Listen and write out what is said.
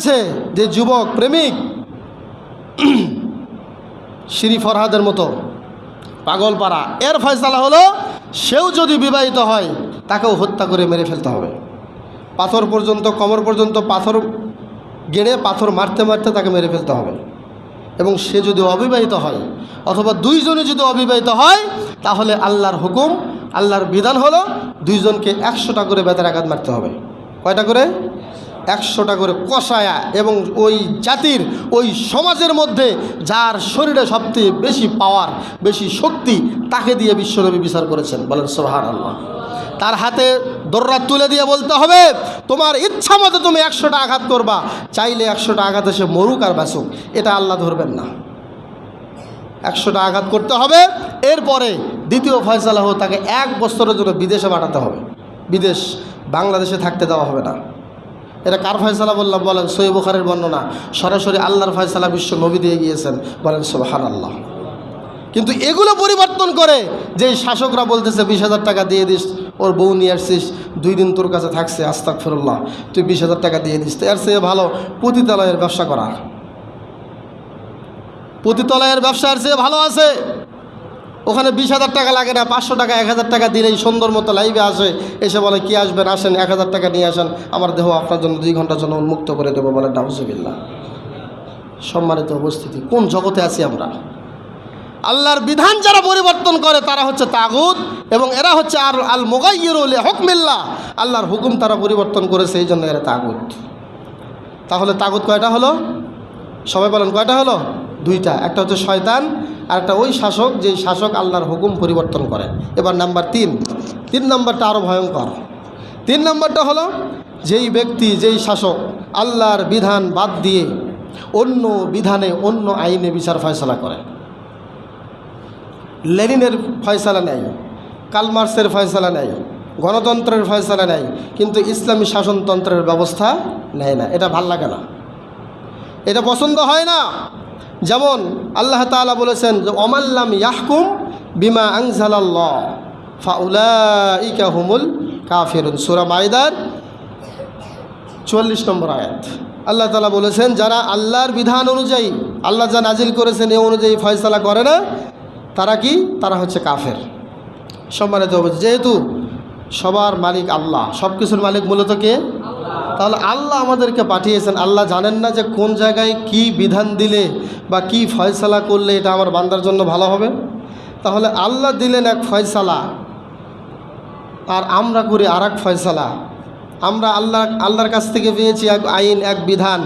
আছে যে যুবক, প্রেমিক শ্রী ফরহাদের মতো, পাগলপাড়া। এর ফয়সালা হলো, সেও যদি বিবাহিত হয়, তাকেও হত্যা করে মেরে ফেলতে হবে। পাথর পর্যন্ত কমর পর্যন্ত পাথর গেড়ে পাথর মারতে মারতে তাকে মেরে ফেলতে হবে। এবং সে যদি অবিবাহিত হয়, অথবা দুইজনে যদি অবিবাহিত হয়, তাহলে আল্লাহর হুকুম, আল্লাহর বিধান হলো, দুইজনকে একশোটা করে বেতার আঘাত মারতে হবে। কয়টা করে? একশোটা করে কষায়া এবং ওই জাতির, ওই সমাজের মধ্যে যার শরীরে সবচেয়ে বেশি পাওয়ার বেশি শক্তি, তাকে দিয়ে বিশ্বনবী বিচার করেছেন। বলেন সোহান আল্লাহ তার হাতে দর্রা তুলে দিয়ে বলতে হবে, তোমার ইচ্ছা মতো তুমি একশোটা আঘাত করবা, চাইলে একশোটা আঘাত এসে মরুক আর বাসুক এটা আল্লাহ ধরবেন না। একশোটা আঘাত করতে হবে, এরপরে দ্বিতীয় ফয়সালা হোক তাকে এক বছরের জন্য বিদেশে পাঠাতে হবে। বিদেশ বাংলাদেশে থাকতে দেওয়া হবে না। এটা কার ফয়সালা বললাম? বলেন সৈয় বুখারের বর্ণনা। সরাসরি আল্লাহর ফয়সালা বিশ্ব নবী দিয়ে গিয়েছেন। বলেন সোহান আল্লাহ কিন্তু এগুলো পরিবর্তন করে যে শাসকরা বলতেছে, বিশ হাজার টাকা দিয়ে দিস, ওর বউ নিয়ে আসছিস, দুই দিন তোর কাছে থাকছে আস্তাক ফিরুল্লাহ তুই বিশ হাজার টাকা দিয়ে দিস। তো এর চেয়ে ভালো, পতিতালয়ের ব্যবসা করা পতিতলয়ের ব্যবসার চেয়ে ভালো আছে। ওখানে বিশ হাজার টাকা লাগে না, পাঁচশো টাকা, এক হাজার টাকা দিলেই সুন্দর মতো লাইভে আসে। এসে বলে, কি আসবেন? আসেন, এক হাজার টাকা নিয়ে আসেন। আমার দেহ আপনার জন্য দুই ঘণ্টার জন্য উন্মুক্ত করে দেবো, বলে ডাউজবিল্লা সম্মানিত উপস্থিতি, কোন জগতে আছি আমরা? আল্লাহর বিধান যারা পরিবর্তন করে, তারা হচ্ছে তাগুদ এবং এরা হচ্ছে আর আল মোগাইয়ুল হকমিল্লা আল্লাহর হুকুম তারা পরিবর্তন করেছে এই জন্য এরা তাগুদ তাহলে তাগুদ কয়টা হলো? সবাই বলেন কয়টা হলো? দুইটা। একটা হচ্ছে শয়তান আর একটা ওই শাসক যেই শাসক আল্লাহর হুকুম পরিবর্তন করে। এবার নাম্বার তিন। তিন নাম্বারটা আরও ভয়ঙ্কর। তিন নাম্বারটা হলো, যেই ব্যক্তি, যেই শাসক আল্লাহর বিধান বাদ দিয়ে অন্য বিধানে অন্য আইনে বিচার ফয়সলা করে। লেনিনের ফয়সলা নেয়, কালমার্সের ফয়সলা নেয়, গণতন্ত্রের ফয়সালা নেয়, কিন্তু ইসলামী শাসনতন্ত্রের ব্যবস্থা নেয় না। এটা ভালো লাগে না। এটা পছন্দ হয় না। যেমন আল্লাহ তাআলা বলেছেন অমাল্লাম ইয়াহকুম বিমা আংজালাল্লাহ ফাউলাইকা হুমুল কাফিরুন। সূরা মাইদার চুয়াল্লিশ নম্বর আয়াত। আল্লাহ তালা বলেছেন, যারা আল্লাহর বিধান অনুযায়ী, আল্লাহ যা নাজিল করেছেন এ অনুযায়ী ফয়সালা করে না, তারা কি? তারা হচ্ছে কাফের। সম্মানিত যেহেতু সবার মালিক আল্লাহ সব কিছুর মালিক মূলত কে? তাহলে আল্লাহ আমাদেরকে পাঠিয়েছেন। আল্লাহ জানেন না যে কোন জায়গায় কি বিধান দিলে বা কি ফয়সালা করলে এটা আমার বান্দার জন্য ভালো হবে। তাহলে আল্লাহ দিলেন এক ফয়সালা আর আমরা করি আর এক ফয়সালা। আমরা আল্লাহ, আল্লাহর কাছ থেকে পেয়েছি এক আইন, এক বিধান।